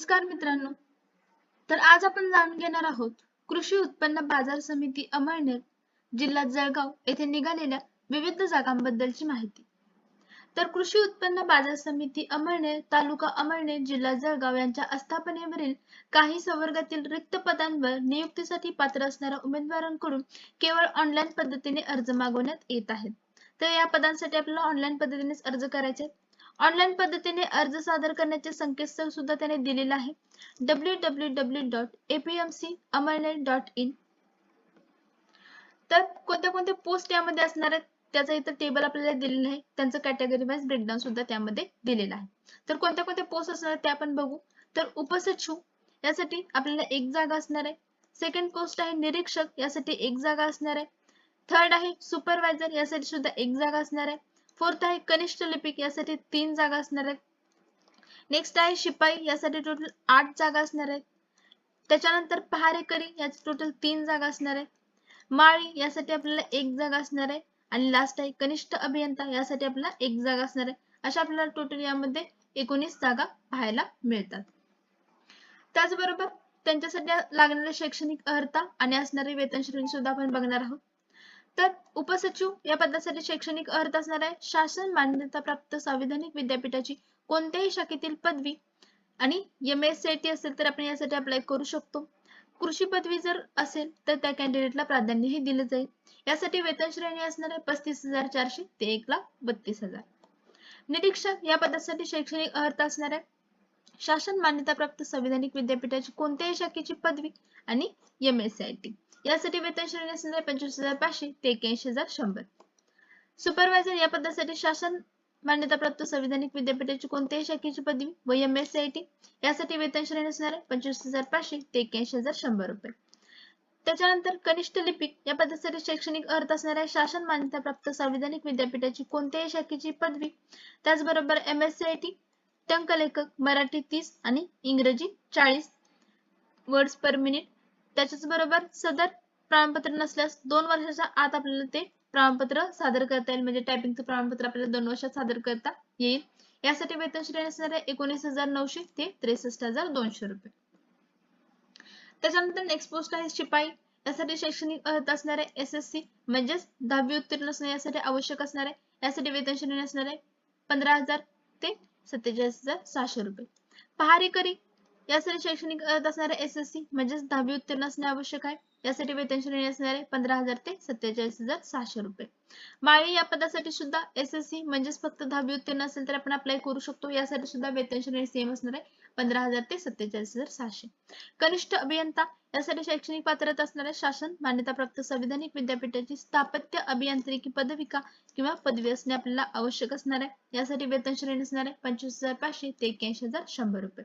नमस्कार मित्रांनो. तर आज आपण जाणून घेणार आहोत कृषी उत्पन्न बाजार समिती अमळनेर जिल्हा जळगाव येथे निघालेल्या विविध जागांबद्दलची माहिती. तर कृषी उत्पन्न बाजार समिती अमळनेर तालुका अमळनेर जिल्हा जळगाव यांच्या आस्थापनेवरील काही संवर्गातील रिक्त पदांवर नियुक्तीसाठी पात्र असणाऱ्या उमेदवारांकडून केवळ ऑनलाईन पद्धतीने अर्ज मागवण्यात येत आहेत. तर या पदांसाठी आपल्याला ऑनलाईन पद्धतीनेच अर्ज करायचे ऑनलाईन पद्धतीने अर्ज सादर करण्याचे संकेतस्थळ सुद्धा त्याने दिलेलं आहे. W W W dot APMC Amalner dot in तर कोणत्या कोणत्या पोस्ट यामध्ये असणार आहेत त्याचा इथं टेबल आपल्याला दिलेलं आहे. त्यांचं कॅटेगरी वाईज ब्रेकडाऊन सुद्धा त्यामध्ये दिलेलं आहे. तर कोणत्या कोणत्या पोस्ट असणार आहेत ते आपण बघू. तर उपसचिव यासाठी आपल्याला एक जागा असणार आहे. सेकंड पोस्ट आहे निरीक्षक यासाठी एक जागा असणार आहे. थर्ड आहे सुपरवायझर यासाठी सुद्धा एक जागा असणार आहे. फोर्थ आहे कनिष्ठ लिपिक यासाठी तीन जागा असणार आहेत. नेक्स्ट आहे शिपाई यासाठी टोटल आठ जागा असणार आहेत. त्याच्यानंतर पहारेकरी याची टोटल तीन जागा असणार आहे माळी यासाठी आपल्याला एक जागा असणार आहे. आणि लास्ट आहे कनिष्ठ अभियंता यासाठी आपल्याला एक जागा असणार आहे. अशा आपल्याला टोटल यामध्ये एकोणीस जागा पाहायला मिळतात. त्याचबरोबर त्यांच्यासाठी लागणारे शैक्षणिक अर्हता आणि असणारे वेतन श्रेणी सुद्धा आपण बघणार आहोत. तर उपसचिव या पदासाठी शैक्षणिक अर्थ असणार आहे. शासन मान्यता प्राप्त संविधानिक विद्यापीठाची कोणत्याही शाखेतील पदवी आणि एम एस सी टी असेल तर आपण यासाठी अप्लाय करू शकतो. कृषी पदवी जर असेल तर त्या कॅन्डिडेटला प्राधान्यही दिलं जाईल. यासाठी वेतन श्रेणी असणार आहे पस्तीस हजार चारशे ते एक लाख बत्तीस हजार. निरीक्षक या पदासाठी शैक्षणिक अर्थ असणार आहे. शासन मान्यता प्राप्त संविधानिक विद्यापीठाची कोणत्याही शाखेची पदवी आणि M S C I T यासाठी वेतन श्रेणी असणार आहे पंचवीस हजार पाचशे ते एक्याऐंशी हजार शंभर. सुपरवायझर या पदासाठी शासन मान्यताप्राप्त संविधानिक विद्यापीठाची कोणत्याही शाखेची पदवी व एम एस आय टी यासाठी वेतन श्रेणी असणार आहे पंचवीस हजार पाचशे ते एक्याऐंशी हजार शंभर रुपये. त्याच्यानंतर कनिष्ठ लिपिक या पदासाठी शैक्षणिक अर्थ असणाऱ्या शासन मान्यताप्राप्त संविधानिक विद्यापीठाची कोणत्याही शाखेची पदवी त्याचबरोबर M S C I T टंकलेखक Marathi तीस आणि इंग्रजी चाळीस वर्ड्स पर मिनिट त्याच्याच बरोबर सदर प्रमाणपत्र नसल्यास दोन वर्षाच्या आत आपल्याला ते प्रमाणपत्र सादर करता येईल. म्हणजे टायपिंगचं प्रमाणपत्र आपल्याला दोन वर्षात सादर करता येईल. यासाठी वेतन श्रेणी असणार आहे एकोणीस हजार नऊशे ते त्रेसष्ट हजार दोनशे रुपये. त्याच्यानंतर नेक्स्ट पोस्ट आहे शिपाई. यासाठी शैक्षणिक अर्हता असणार आहे एस एस सी म्हणजेच दहावी उत्तीर्ण असणे यासाठी आवश्यक असणार. आहे यासाठी वेतन श्रेणी असणार आहे पंधरा हजार ते सत्तेचाळीस हजार सहाशे रुपये. पहारेकरी. यासाठी शैक्षणिक अर्हता असणार आहे एस एस सी म्हणजेच दहावी उत्तीर्ण असणे आवश्यक आहे. यासाठी वेतन श्रेणी असणार आहे पंधरा हजार ते सत्तेचाळीस हजार सहाशे रुपये. माळी या पदासाठी सुद्धा एस एस सी म्हणजेच फक्त दहावी उत्तीर्ण असेल तर आपण अप्लाय करू शकतो. यासाठी सुद्धा वेतन श्रेणी सेम असणार आहे पंधरा हजार ते सत्तेचाळीस हजार सहाशे. कनिष्ठ अभियंता यासाठी शैक्षणिक पात्रता असणारे शासन मान्यताप्राप्त संविधानिक विद्यापीठाची स्थापत्य अभियांत्रिकी पदविका किंवा पदवी असणे आपल्याला आवश्यक असणार आहे. यासाठी वेतन श्रेणी असणार आहे पंचवीस हजार पाचशे ते एक्याऐंशी हजार शंभर रुपये.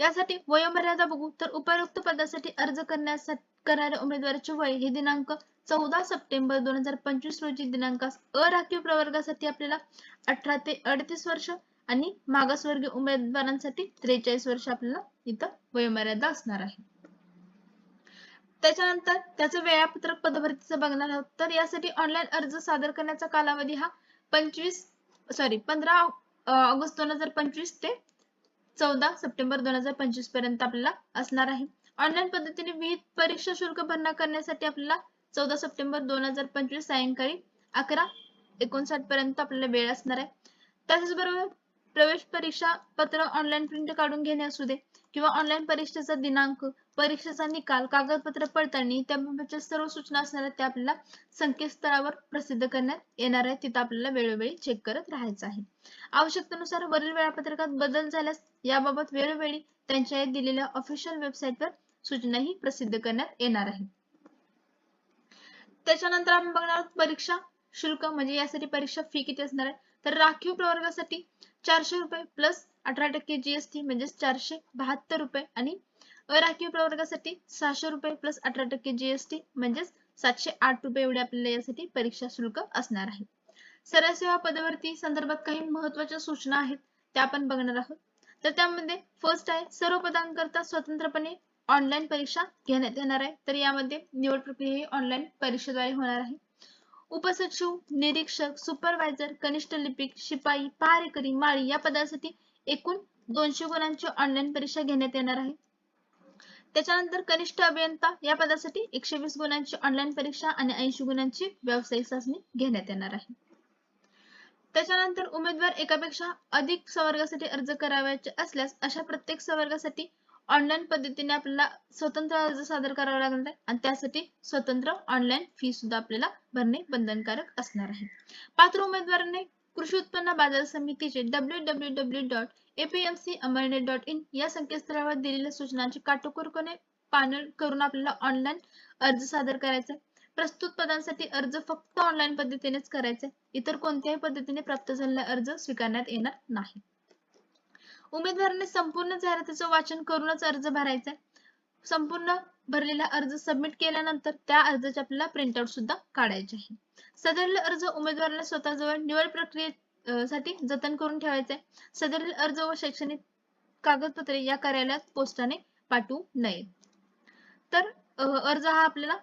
यासाठी वयोमर्यादा बघू. तर उपायुक्त पदासाठी अर्ज करण्यासाठी करणाऱ्या उमेदवाराचे वय हे दिनांक चौदा सप्टेंबर दोन हजार पंचवीस रोजी दिनांकास अराखीव प्रवर्गासाठी आपल्याला अठरा ते अडतीस वर्ष आणि मागासवर्गीय उमेदवारांसाठी त्रेचाळीस वर्ष आपल्याला इथं वयोमर्यादा असणार आहे. त्याच्यानंतर त्याचं वेळापत्रक पदभरतीचं बघणार आहोत. तर यासाठी ऑनलाईन अर्ज सादर करण्याचा कालावधी हा पंचवीस सॉरी पंधरा ऑगस्ट दोन हजार पंचवीस ते चौदा सप्टेंबर दोन हजार पंचवीसपर्यंत आपल्याला असणार आहे. ऑनलाईन पद्धतीने विविध परीक्षा शुल्क भरणा करण्यासाठी आपल्याला चौदा सप्टेंबर दोन हजार पंचवीस सायंकाळी अकरा एकोणसाठ पर्यंत आपल्याला वेळ असणार आहे. त्याचबरोबर प्रवेश परीक्षा पत्र ऑनलाईन प्रिंट काढून घेणे असू दे किंवा ऑनलाईन परीक्षेचा दिनांक परीक्षेचा निकाल कागदपत्र पडताळणी त्याबाबतच्या सर्व सूचना असणाऱ्या त्या आपल्याला संकेतस्थळावर प्रसिद्ध करण्यात येणार आहे तिथं आपल्याला वेळोवेळी चेक करत राहायचं आहे. आवश्यकतेनुसार वरील वेळापत्रकात बदल झाल्यास याबाबत वेळोवेळी त्यांच्या दिलेल्या ऑफिशियल वेबसाईटवर सूचनाही प्रसिद्ध करण्यात येणार आहे. त्याच्यानंतर आपण बघणार आहोत परीक्षा शुल्क म्हणजे यासाठी परीक्षा फी किती असणार आहे? तर राखीव प्रवर्गासाठी चारशे रुपये प्लस अठरा टक्के जीएसटी म्हणजे चारशे बहात्तर रुपये आणि अराखीव प्रवर्गासाठी सहाशे रुपये प्लस अठरा टक्के जीएसटी म्हणजेच सातशे आठ रुपये एवढे आपल्याला यासाठी परीक्षा शुल्क असणार आहे. सरळ सेवा पदवर्ती संदर्भात काही महत्त्वाच्या सूचना आहेत त्या आपण बघणार आहोत. तर त्यामध्ये फर्स्ट आहे सर्व पदांकरता स्वतंत्रपणे ऑनलाईन परीक्षा घेण्यात येणार आहे. तर यामध्ये निवड प्रक्रिया ही ऑनलाईन परीक्षेद्वारे होणार आहे. उपसचिव निरीक्षक सुपरवायझर कनिष्ठ लिपिक शिपाई पहारेकरी माळी या पदासाठी एकूण दोनशे गुणांची ऑनलाईन परीक्षा घेण्यात येणार आहे. त्याच्यानंतर कनिष्ठ अभियंता या पदासाठी एकशे वीस गुणांची ऑनलाईन परीक्षा आणि ऐंशी गुणांची व्यावसायिक चाचणी घेण्यात येणार आहे. त्याच्यानंतर उमेदवार एकापेक्षा अधिक संवर्गासाठी अर्ज करावयाचे असल्यास अशा प्रत्येक संवर्गासाठी ऑनलाईन पद्धतीने आपल्याला स्वतंत्र अर्ज सादर करावा लागणार आहे आणि त्यासाठी स्वतंत्र ऑनलाईन फी सुद्धा आपल्याला भरणे बंधनकारक असणार आहे. पात्र उमेदवारांनी कृषी उत्पन्न बाजार समितीचे W W W dot APMC Amalner dot in या संकेतस्थळावर दिलेल्या सूचनांची काटोकोरपणे पालन करून आपल्याला ऑनलाईन अर्ज सादर करायचा प्रस्तुत पदांसाठी अर्ज फक्त ऑनलाईन पद्धतीनेच करायचे इतर कोणत्याही पद्धतीने प्राप्त झालेला अर्ज स्वीकारण्यात येणार नाही. उमेदवाराने संपूर्ण जाहिरातीचं वाचन करूनच अर्ज भरायचा संपूर्ण भरलेला अर्ज सबमिट केल्यानंतर त्या अर्जाचे आपल्याला प्रिंटआउट सुद्धा काढायचे आहे. सदरील अर्ज उमेदवाराला स्वतःजवळ निवड प्रक्रियेसाठी जतन करून ठेवायचे. आहे सदरील अर्ज व शैक्षणिक कागदपत्रे या कार्यालयात पोस्टाने पाठवू नये. तर अर्ज हा आपल्याला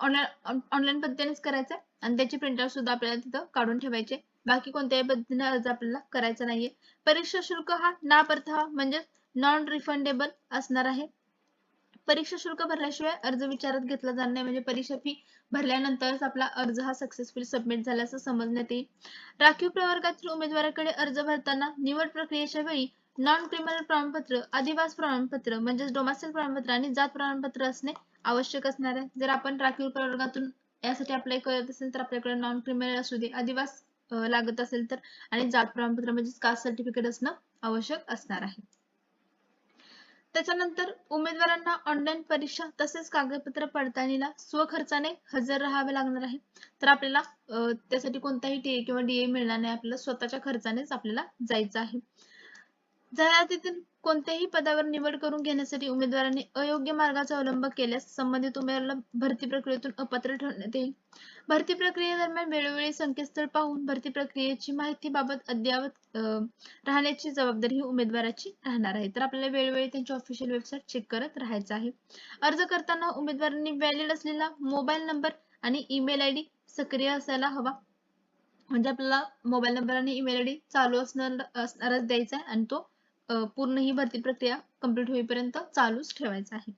ऑनलाईन ऑनलाईन पद्धतीनेच करायचा आहे. आणि त्याची प्रिंटआउट सुद्धा आपल्याला तिथं काढून ठेवायचे बाकी कोणत्याही पद्धतीने अर्ज आपल्याला करायचा नाहीये. परीक्षा शुल्क हा ना परतावा म्हणजे नॉन रिफंडेबल असणार आहे. परीक्षा शुल्क भरल्याशिवाय अर्ज विचारात घेतला जाणार नाही. म्हणजे परीक्षा फी भरल्यानंतरच आपला अर्ज हा सक्सेसफुली सबमिट झाल्याचं समजण्यात येईल. राखीव प्रवर्गातील उमेदवाराकडे अर्ज भरताना निवड प्रक्रियेच्या वेळी नॉन क्रिमिनल प्रमाणपत्र अधिवास प्रमाणपत्र म्हणजेच डोमासिल प्रमाणपत्र आणि जात प्रमाणपत्र असणे आवश्यक असणार आहे. जर आपण राखीव प्रवर्गातून यासाठी अप्लाय करत असेल तर आपल्याकडे नॉन क्रिमिनल असू दे अधिवास लागत असेल तर आणि जात प्रमाणपत्र म्हणजे कास्ट सर्टिफिकेट असणं आवश्यक असणार आहे. त्याच्यानंतर उमेदवारांना ऑनलाईन परीक्षा तसेच कागदपत्र पडताळणीला स्वखर्चाने हजर राहावे लागणार आहे. तर आपल्याला त्यासाठी कोणताही टीए किंवा डीए मिळणार नाही. आपल्याला स्वतःच्या खर्चानेच आपल्याला जायचं आहे. जाहिरातीतील कोणत्याही पदावर निवड करून घेण्यासाठी उमेदवारांनी अयोग्य मार्गाचा अवलंब केल्यास संबंधित उमेदवाराला भरती प्रक्रियेतून अपात्र ठरण्यात येईल. भरती प्रक्रियेदरम्यान वेळोवेळी संकेतस्थळ पाहून भरती प्रक्रियेची माहिती बाबत अद्ययावत राहण्याची जबाबदारी ही उमेदवाराची राहणार आहे. तर आपल्याला वेळोवेळी त्यांची ऑफिशियल वेबसाईट चेक करत राहायचं आहे. अर्ज करताना उमेदवारांनी व्हॅलिड असलेला मोबाईल नंबर आणि ईमेल आय डी सक्रिय असायला हवा. म्हणजे आपल्याला मोबाईल नंबर आणि ईमेल आय डी चालू असणार असणारच द्यायचा आहे आणि तो पूर्ण ही भरती प्रक्रिया कंप्लीट होईपर्यंत चालूच ठेवायचं आहे.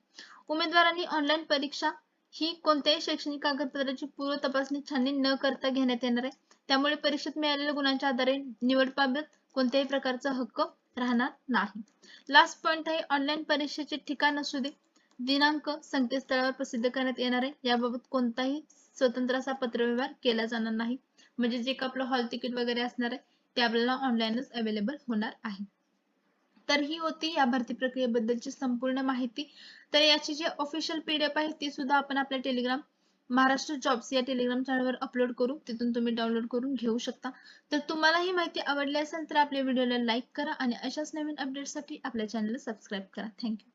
उमेदवारांनी ऑनलाईन परीक्षा ही कोणत्याही शैक्षणिक कागदपत्राची पूर्व तपासणी छाननी न करता घेण्यात येणार आहे. त्यामुळे परीक्षेत मिळालेल्या गुणांच्या आधारे निवडबाबत कोणत्याही प्रकारचा हक्क राहणार नाही. लास्ट पॉइंट आहे ऑनलाईन परीक्षेचे ठिकाण असू दे दिनांक संकेतस्थळावर प्रसिद्ध करण्यात येणार आहे. याबाबत कोणताही स्वतंत्र असा पत्रव्यवहार केला जाणार नाही. म्हणजे जे आपलं हॉल तिकीट वगैरे असणार आहे ते आपल्याला ऑनलाईनच अवेलेबल होणार आहे. तर ही होती या भरती प्रक्रियेबद्दलची संपूर्ण माहिती. तर याची जी ऑफिशियल पीडीएफ आहे ती सुद्धा आपण आपल्या टेलिग्राम महाराष्ट्र जॉब्स या टेलिग्राम चॅनलवर अपलोड करू. तिथून तुम्ही डाउनलोड करून घेऊ शकता. तर तुम्हाला ही माहिती आवडली असेल तर आपल्या व्हिडिओला लाईक करा आणि अशाच नवीन अपडेटसाठी आपल्या चॅनलला सबस्क्राईब करा. थँक्यू